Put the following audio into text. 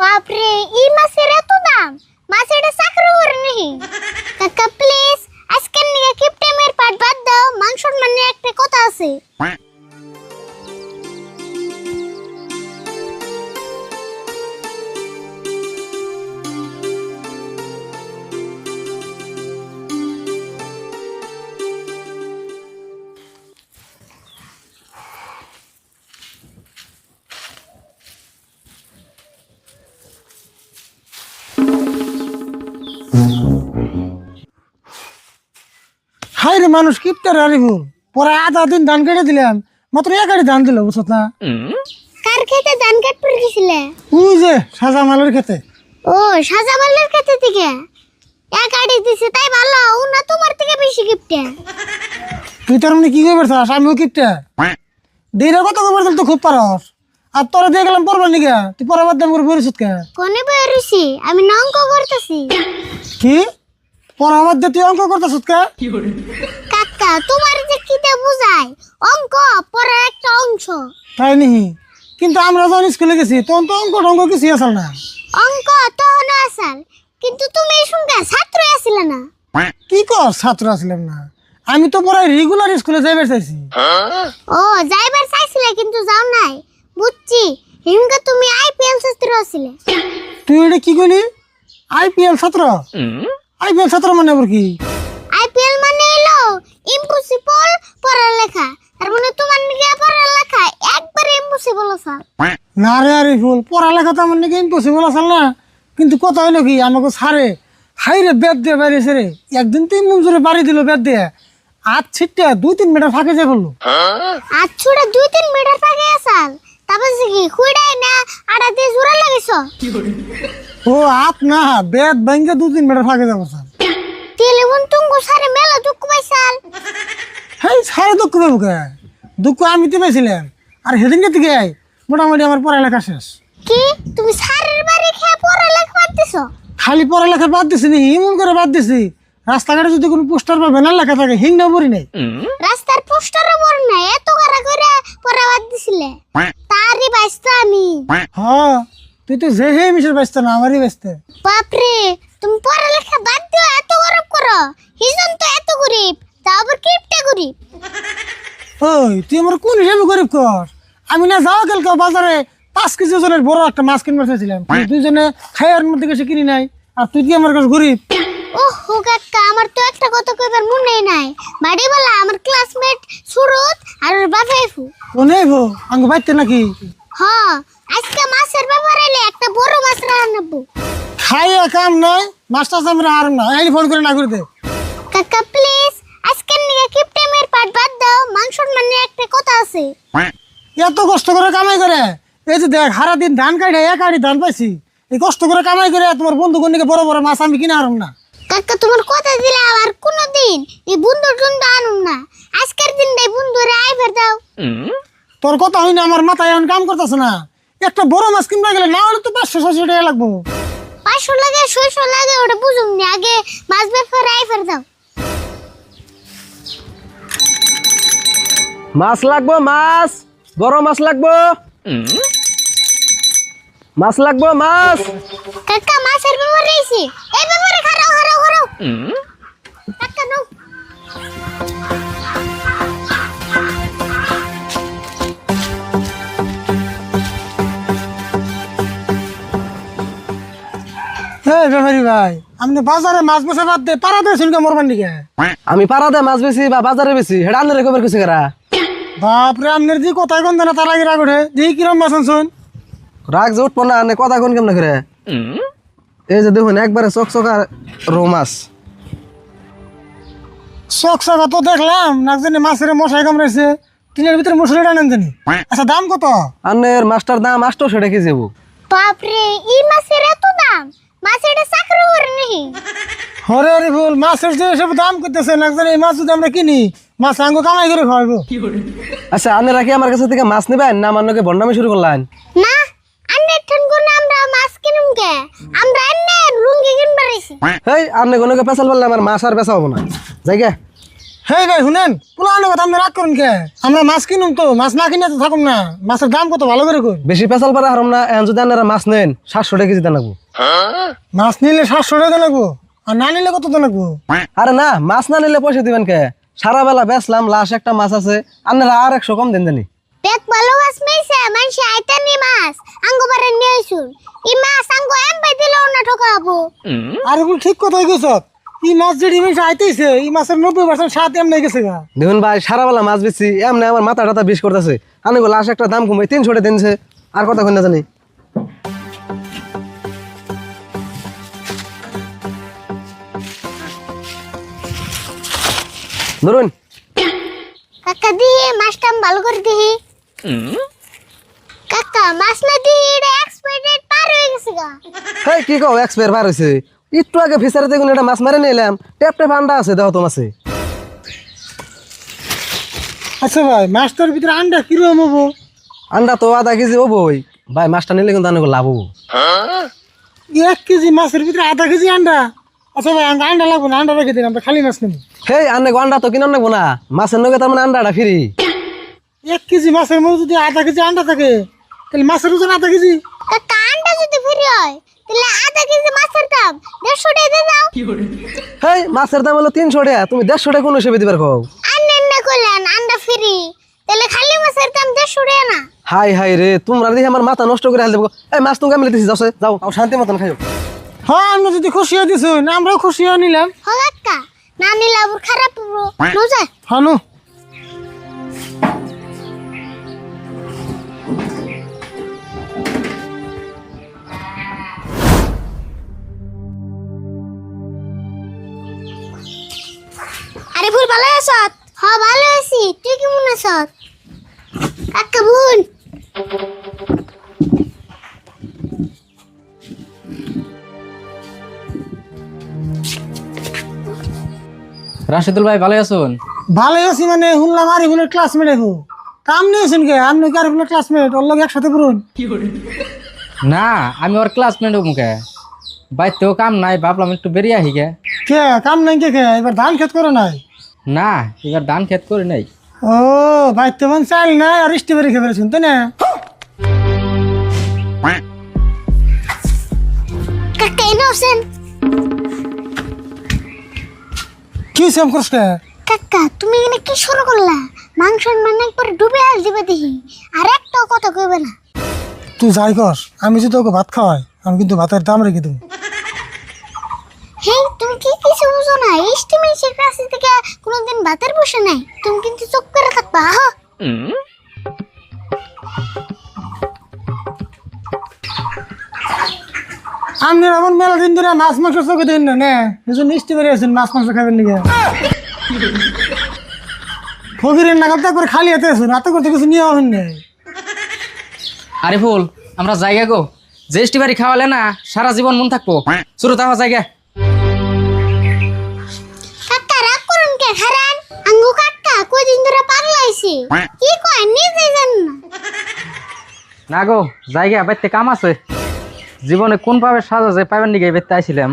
বাপরে এই মাছের এত দাম মাছ এটা চাকরি করে নাকি কাকা প্লিজ আজকের নিয়ে কিপটেমের পাট বাদ দাও মাংসর মানে একটা কথা আছে হাই রে মানুষ কিপটার আরে পরে আধা দিন ধান কেটে দিলাম মাত্র এক গাড়ি ধান দিল বুঝত না? কার খেতে ধান কাট পড়ে গেছিলে? ওই যে সাজা মালের খেতে ও সাজামালের খেতে থেকে? এক আড়ি দিছে তাই ভালো ও না তোমার থেকে বেশি গিফটে তুই তার মানে কি করবে চাস? আমিও কিপটা। দিনের কথা কবার তো খুব পারস। আর তোরা দিয়ে গেলাম পড়বার নিকে তুই পড়াবার দাম করে বলিস কে কোনে আমি না অঙ্ক করতেছি। কি? পড়াবার দিয়ে তুই অঙ্ক করতেছ কে কাকা তোমার যে কিতে বুঝাই অঙ্ক পড়ার একটা অংশ। তাই নিহি। কিন্তু আমরা যখন স্কুলে গেছি তখন তো অঙ্ক টঙ্ক কিছু আসল না। অঙ্ক তখন আসাল কিন্তু তুমি সঙ্গে ছাত্র আসলে না। কি কর ছাত্র আসলাম না? আমি তো পড়াই রেগুলার স্কুলে যাইবার চাইছি। ও যাইবার চাইছিলে কিন্তু যাও নাই। বুঝছি হিমকে তুমি আইপিএল ছাত্র আসলে তুই এটা কি করলি আইপিএল ছাত্র? আইপিএল ছাত্র মানে আবার কি? আইপিএল মানে এলো ইম্পসিবল পড়ালেখা। তার মানে তোমার নিকে পড়ালেখা একবারে ইম্পসিবল স্যার না রে আরে ফুল পড়ালেখা তো আমার নাকি ইম্পসিবল আসল না। কিন্তু কথা হইল কি আমাকে সারে হাই রে বেদ দিয়ে বাড়িয়েছে রে। একদিন তিন মঞ্জুরে বাড়ি দিল বেদ দিয়ে। আর ছিটটা দুই তিন মিটার ফাঁকে যায় বলল আর ছুড়ে দুই তিন মিটার পাকে আসাল তারপর কি খুঁড়াই না আড়া দিয়ে জোড়া লাগিস ও আপ না বেদ ব্যাংকে দু তিন মিটার ফাঁকে যাব স্যার। টেলিফোন তুঙ্গু সারে মেলা দুঃখ পাইছাল হেই সারে দুঃখ পাবো কে? দুঃখ আমি তো পেয়েছিলাম আর সেদিনকে থেকে মোটামুটি আমার পড়ালেখা শেষ। কি? তুমি সারের বাড়ি খেয়ে পড়ালেখা পারতেছ খালি পড়ালেখা বাদ দিছি নি এমন করে বাদ দিছি রাস্তাঘাটে যদি কোনো পোস্টার বা ব্যানার লেখা থাকে হিংনা পড়ি নাই। রাস্তার পোস্টারে পড় না এত করা করে পড়া বাদ দিছিলে। তারই বাইসতা আমি। হ তুই তো যে হে মিশের না আমারই ব্যস্ত। বাপরে তুমি পড়ালেখা বাদ দিও এত গরব করো। হিজন তো এত গরিব তা আবার কিপটে গরিব। ওই তুই আমার কোন হিসাবে গরিব কর? আমি না যাওয়া কালকে বাজারে পাঁচ কেজি ওজনের বড় একটা মাছ কিনবার চাইছিলাম তুই দুজনে খাইয়ার মধ্যে গেছে কিনি নাই আর তুই কি আমার কাছে গরিব? ও হো কাকা আমার তো একটা কথা কইবার মনে নাই। বাড়িওয়ালা আমার ক্লাসমেট সুরত আর ওর আঙ্গ বাইতে নাকি? আজকে মাছের ব্যাপার এলে একটা বড় মাছ রান্নাবো খাইয়া কাম নাই মাছটা আমি আর না এই ফোন করে না করে দে কাকা প্লিজ আজকে নিয়ে কিপটেমের পাট বাদ দাও মানে একটা কথা আছে। এত কষ্ট করে কামাই করে এই যে দেখ দিন ধান কাটে এক আড়ি ধান পাইছি। এই কষ্ট করে কামাই করে তোমার বন্ধু কন্যাকে বড় বড় মাছ আমি কিনে আরম না। কাকা তোমার কথা দিলে আবার কোনো দিন এই বন্ধু টন্ধু আনুম না। আজকের দিন দিনটাই বন্ধুরে আইবার দাও। তোর কথা হয় না আমার মাথায় এখন কাম করতেছে না। একটা বড় মাছ কিনবা গেলে না হলে তো পাঁচশো ছশো টাকা লাগবো। পাঁচশো লাগে ছয়শো লাগে ওটা বুঝুম নি। আগে মাছ ব্যাপারে আইবার দাও। মাছ লাগবো মাছ! বড় মাছ লাগবো! মাছ লাগবো মাছ! কাকা মাছের ব্যাপারে খারাও হ্যাঁ ব্যাপারি ভাই আপনি বাজারে মাছ বসে বাদ দে পাড়া দিয়ে শুনকে মরবার নিকে। আমি পাড়াতে মাছ বেশি বা বাজারে বেশি হেটা আনলে রেকমের কিছু করা? বাপরে আপনার যে কথাই কোন না তার আগে রাগ ওঠে। দেখি কিরম মাছ আনছুন রাগ যে উঠবো না আনে কথা কোন কেমন করে? এই যে দেখুন একবারে চক চকা রৌ মাছ। শখ তো দেখলাম না জানি মাছের মশাই কামড়াইছে। টিনের ভিতরে মশারি টানেন জানি। আচ্ছা দাম কত? আনের মাছটার দাম আষ্ট সেটা কেজি যাব বাপরে এই মাছের এত দাম? মাছ এটা চাকরি করে নাকি? হরে হরে ভুল মাছের যে সব দাম করতেছে এই মাছ যদি আমরা কিনি মাছ আঙ্গ কামাই করে খাওয়াবো আচ্ছা আনে রাখি আমার কাছে থেকে মাছ নেবেন না আমার নাকি বন্ডামি শুরু করলেন? না আন্নে ঠান কোন আমরা মাছ কিনুম কে? আমরা আন্নে লুঙ্গি কিনবার পেশাল বললে আমার মাছ আর পেশা হব না। জায়গা? হেই ভাই শুনেন? পুলানো কথা আপনি রাগ করুন কে? আমরা মাছ কিনুম তো মাছ না কিনে তো থাকুন না। মাছের দাম কত ভালো করে কই? বেশি পেশাল পারে হারম না এখন যদি আপনারা মাছ নেন সাতশো টাকা কেজি মাছ নিলে সাতশো টাকা লাগবো আর না নিলে কত আরে না মাছ না নিলে পয়সা দিবেন কে? সারা বেলা বেচলাম লাশ একটা মাছ আছে আপনারা আর একশো কম দেন জানি। পেট ভালো মাছ মেয়েছে মানুষ আইতানি মাছ আঙ্গো বারে নিয়ে আসুন এই মাছ আঙ্গো এম পাই দিলেও না ঠকাবো। আর এগুলো ঠিক কথাই এই মাছ যেটি মানুষ আইতেছে এই মাছের নব্বই পার্সেন্ট স্বাদ এমনি গেছে গা। দেখুন ভাই সারা মাছ বেচছি এমনি আমার মাথা টাথা বিষ করতেছে। আমি লাশ একটা দাম কমে তিনশো টাকা দিনছে আর কথা না জানি। ধরুন। কাকা দিয়ে মাছটা আমি ভালো করে দিহি কাকা মাছ না দিয়ে এটা এক্সপায়ার পার হয়ে গেছে গা। কি কও এক্সপায়ার বার হয়েছে একটু আগে ফিসারে দেখুন এটা মাছ মেরে নিলাম টেপ টেপ আন্ডা আছে দেখো তো মাছে আচ্ছা ভাই মাছটার ভিতরে আন্ডা কীরকম হব? আন্ডা তো আধা কেজি হবোই। ভাই মাছটা নিলে কিন্তু অনেক লাভ হব। এক কেজি মাছের ভিতরে আধা কেজি আন্ডা? আচ্ছা ভাই আন্ডা লাগবো না আন্ডা রেখে দিন আমরা খালি মাছ নেব। হেই আন্নে আন্ডা তো কিনে নেব না। মাছের নগে তার মানে আন্ডাটা ফ্রি। এক কেজি মাছের মধ্যে যদি আধা কেজি আন্ডা থাকে তাহলে মাছের ওজন আধা কেজি? আন্ডা যদি ফ্রি হয় তাহলে আধা কেজি মাছের দাম দেড়শো টাকা দিয়ে দাও। হেই মাছের দাম হলো তিনশো টাকা তুমি দেড়শো টাকা কোন হিসেবে দিবার খাও আন্ডা না করলেন আন্ডা ফ্রি তাহলে খালি মাছের দাম দেড়শো টাকা না? হাই হাই রে তোমরা দেখি আমার মাথা নষ্ট করে হাল দেবো। এই মাছ তুমি আমি দিছি যাও সে, যাও যাও শান্তি মতন খাইও। হ্যাঁ আমরা যদি খুশি হয়ে দিছুন আমরাও খুশি হয়ে নিলাম। হ না নিলে আবার খারাপ হব। আরে ভুল ভালো আছ হ ভালো আছি। তুই কেমন আছ কাকা বোন। রাশিদুল ভাই ভালো আছেন? ভালোই আছি মানে শুনলাম আর এগুলোর ক্লাসমেট এখন কাম নিয়েছেন কে? আপনি কি আর এগুলোর ক্লাসমেট ওর লোক একসাথে করুন না আমি ওর ক্লাসমেট মুখে বাইতেও কাম নাই ভাবলাম একটু বেরিয়ে আহি গে কে? কাম নাই কে কে? এবার ধান ক্ষেত করে নাই। না এবার ধান খেত করি নাই। ও ভাই তেমন চাল নাই আর স্ট্রবেরি খেয়ে তাই না? কাকা এনে আছেন কি সেম করছ? কাকা তুমি এখানে কি শুরু করলা? মাংস মানে একবার ডুবে আস দিবে দেখি আর একটাও কথা কইবে না। তুই যাই কর আমি যদি তোকে ভাত খাওয়াই আমি কিন্তু ভাতের দাম রেখে দেবো। হে তুমি কি কিছু বুঝো না এস্টিমেশন ক্লাসে থেকে কোনোদিন ভাতের বসে নাই। তুমি কিন্তু চুপ করে থাকবা হা এমন মেলা দিন ধরে মাছ মাংস চোখে দিন না নে। কিছু মিষ্টি বেরিয়ে আছেন মাছ মাংস খাবেন নাকি? ফকিরের নাগাদ করে খালি হাতে আছেন রাতে করতে কিছু নিয়ে হবেন না। আরে ফুল আমরা জায়গা গো। জেষ্টি বাড়ি খাওয়ালে না সারা জীবন মন থাকব। শুরু তাহা জায়গা। কয়দিন ধরে পাগলাইছে কি কয় নিজে জান না। না গো জায়গা বাইতে কাম আছে। জীবনে কোন পাবে সাজা যে পাবেন নাকি বাইতে আইছিলাম।